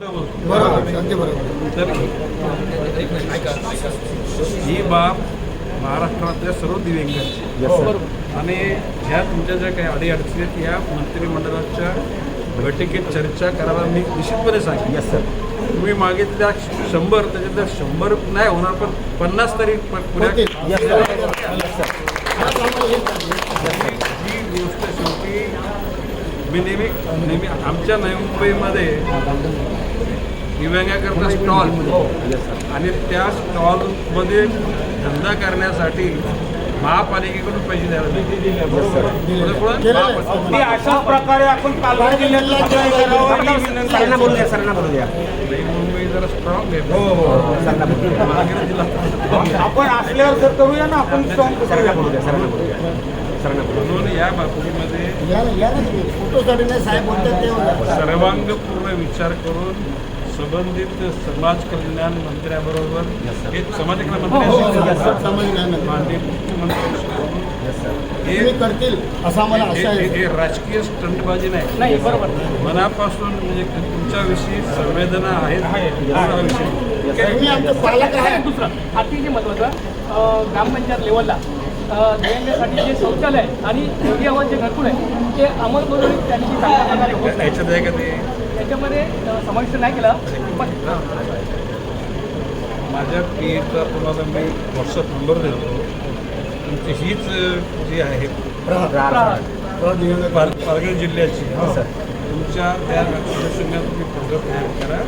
बरोबर अगदी बरोबर. तर ही बाब महाराष्ट्रातल्या सर्व दिव्यांगांची. आणि ह्या तुमच्या ज्या काही अडीअडचणी आहेत या मंत्रिमंडळाच्या बैठकीत चर्चा करायला मी निश्चितपणे सांगेन. यस सर तुम्ही मागितल्या शंभर त्याच्यातल्या शंभर नाही होणार पण पन्नास तरी. ही ही गोष्ट शेवटी मी नेहमी नेहमी आमच्या नवी मुंबईमध्ये दिव्यांगाकरता स्टॉल. आणि त्या स्टॉलमध्ये धंदा करण्यासाठी महापालिकेकडून पैसे की अशाच प्रकारे आपण पालघर जिल्ह्यात सप्लाय करावं ही विनंती सरांना बोलू द्या सरांना बोलू द्या नवी मुंबई जरा स्ट्रॉंग आहे. महानगर जिल्हा आपण असल्यावर सर करूया ना आपण strong सरांना बोलू द्या सरांना बोलू द्या. म्हणून या बाबतीमध्ये. सर्वांगपूर्ण विचार करून संबंधित समाज कल्याण मंत्र्याबरोबर हे समाज कल्याण हो, हो, मंत्री. हो. माननीय मुख्यमंत्री यस सर हे तुम्ही करतील असं आम्हाला आशा हे- आहे. हे राजकीय स्टंटबाजी नाही. नाही बरोबर. मनापासून म्हणजे तुमच्याविषयी संवेदना आहेत हा विषय तुम्ही आमचे पालक आहे. दुसरं. अतिशय महत्त्वाचं अं, ग्रामपंचायत लेवलला अं, दिव्यांगासाठी जे शौचालय आणि योगी आवाज जे घरकुल आहे ते अंमलबजावणी त्यांची चांगल्या प्रकारे होत आहे का ते? त्याच्यामध्ये समाविष्ट नाही केलं पण माझ्या पीचा तुम्हाला मी व्हॉट्सअप नंबर देतो. हीच जी आहे. पालघर जिल्ह्याची. सर. तुमच्या त्या अनुषंगाने तुम्ही प्रोग्राम तयार करा.